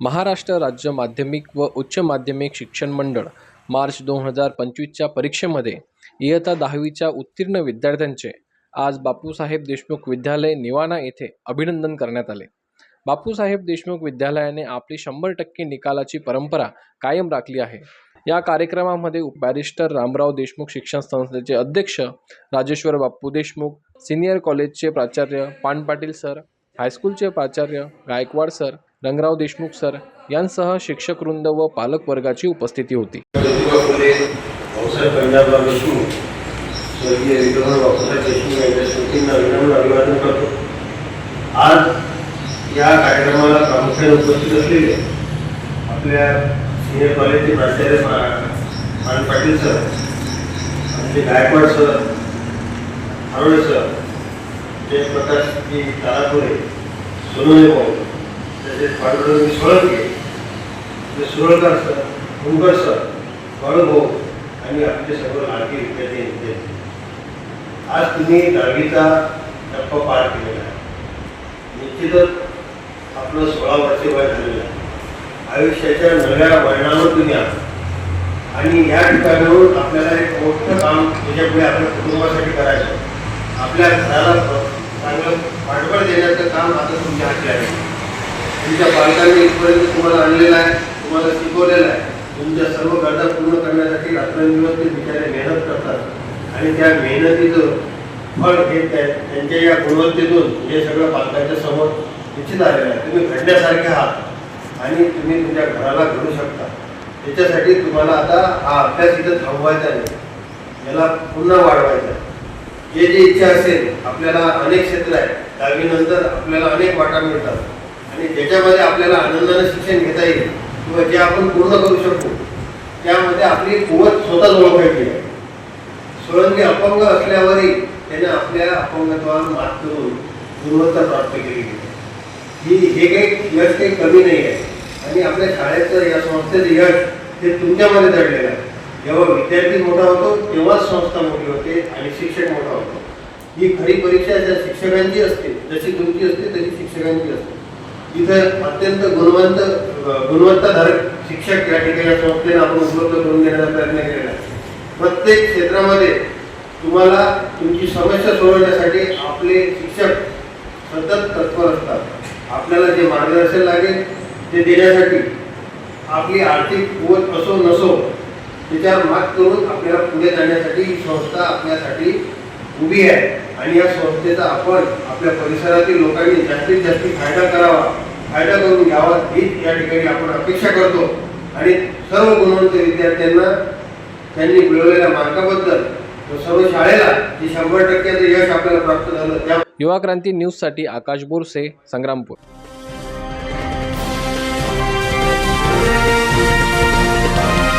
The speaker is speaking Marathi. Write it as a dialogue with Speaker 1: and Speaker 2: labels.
Speaker 1: महाराष्ट्र राज्य माध्यमिक व उच्च माध्यमिक शिक्षण मंडळ मार्च दोन हजार पंचवीसच्या परीक्षेमध्ये इयत्ता दहावीच्या उत्तीर्ण विद्यार्थ्यांचे आज बापूसाहेब देशमुख विद्यालय निवाणा येथे अभिनंदन करण्यात आले. बापूसाहेब देशमुख विद्यालयाने आपली शंभर टक्के निकालाची परंपरा कायम राखली आहे. या कार्यक्रमामध्ये बॅरिस्टर रामराव देशमुख शिक्षण संस्थेचे अध्यक्ष राजेश्वर बापू देशमुख सिनियर कॉलेजचे प्राचार्य पानपाटील सर हायस्कूलचे प्राचार्य गायकवाड सर रंगराव देशमुख सर यांसह शिक्षक वृंद व पालक वर्गाची उपस्थिती होती.
Speaker 2: आज या कार्यक्रमाला प्रामुख्याने उपस्थित असलेले आपल्या सिनियर कॉलेजचे प्राचार्य मान पाटील सर आमचे गायकवाड सर हरोळे सर जयप्रकाशजी तारापुरे सोनवणे भाऊ मी पांडुरंग सोळंके ते सुरळकर सर मुंगर सर बाळूभाऊ आणि आपले सर्व लाडके विद्यार्थी विद्यार्थी आज तुम्ही दहावीचा टप्पा पार केलेला आहे. निश्चितच आपलं सोळा वर्ष वय झालेलं आहे. आयुष्याच्या नव्या वळणावर तुम्ही आहात. आणि या ठिकाणाहून आपल्याला एक मोठं काम त्याच्यापुढे आपल्या कुटुंबासाठी करायचं आपल्या घराला चांगलं पाठबळ देण्याचं काम आता तुमच्या हाती आहे. तुमच्या पालकांनी इथपर्यंत तुम्हाला आणलेलं आहे तुम्हाला शिकवलेलं आहे. तुमच्या सर्व गरजा पूर्ण करण्यासाठी रात्रंदिवस ते बिचारे मेहनत करतात. आणि त्या मेहनतीचं फळ घेत आहेत त्यांच्या या गुणवत्तेतून हे सगळं पालकांच्या समोर निश्चित आलेलं आहे. तुम्ही घडण्यासारखे आहात आणि तुम्ही तुमच्या घराला घडू शकता. त्याच्यासाठी तुम्हाला आता हा अभ्यास इथं थांबवायचा नाही याला पुन्हा वाढवायचा आहे. हे जे इच्छा असेल आपल्याला अनेक क्षेत्र आहे. दहावीनंतर आपल्याला अनेक वाटा मिळतात. आणि ज्याच्यामध्ये आपल्याला आनंदाने शिक्षण घेता येईल. किंवा जे आपण पूर्ण करू शकतो त्यामध्ये आपली कुवत स्वतःच ओळखायची आहे. सोळंकी अपंग असल्यावरही त्याने आपल्या अपंगत्वावर मात करून गुणवत्ता प्राप्त केली. ही हे काही यश काही कमी नाही आहे. आणि आपल्या शाळेचं या संस्थेचं यश हे तुमच्यामध्ये दडलेलं आहे. जेव्हा विद्यार्थी मोठा होतो तेव्हाच संस्था मोठी होते आणि शिक्षक मोठा होतो. ही खरी परीक्षा ज्या शिक्षकांची असते जशी तुमची असते तशी शिक्षकांची असते. इथं अत्यंत गुणवंत गुणवत्ताधारक शिक्षक या ठिकाणी संस्थेने आपण उपलब्ध करून देण्याचा प्रयत्न केलेला आहे. प्रत्येक क्षेत्रामध्ये तुम्हाला तुमची समस्या सोडवण्यासाठी आपले शिक्षक सतत तत्पर असतात. आपल्याला जे मार्गदर्शन लागेल ते देण्यासाठी आपली आर्थिक कुवत असो नसो त्याच्यावर मात करून आपल्याला पुढे जाण्यासाठी ही संस्था आपल्यासाठी उभी आहे. आणि या संस्थेचा आपण आपल्या परिसरातील लोकांनी जास्तीत जास्त फायदा करावा. फायदा करून घ्यावा हीच या ठिकाणी आपण अपेक्षा करतो. आणि सर्व गुणवंत विद्यार्थ्यांना त्यांनी मिळवलेल्या मार्काबद्दल सर्व शाळेला जे शंभर टक्क्याचं यश आपल्याला प्राप्त झालं त्या
Speaker 1: युवा क्रांती न्यूजसाठी आकाश बोरसे संग्रामपूर.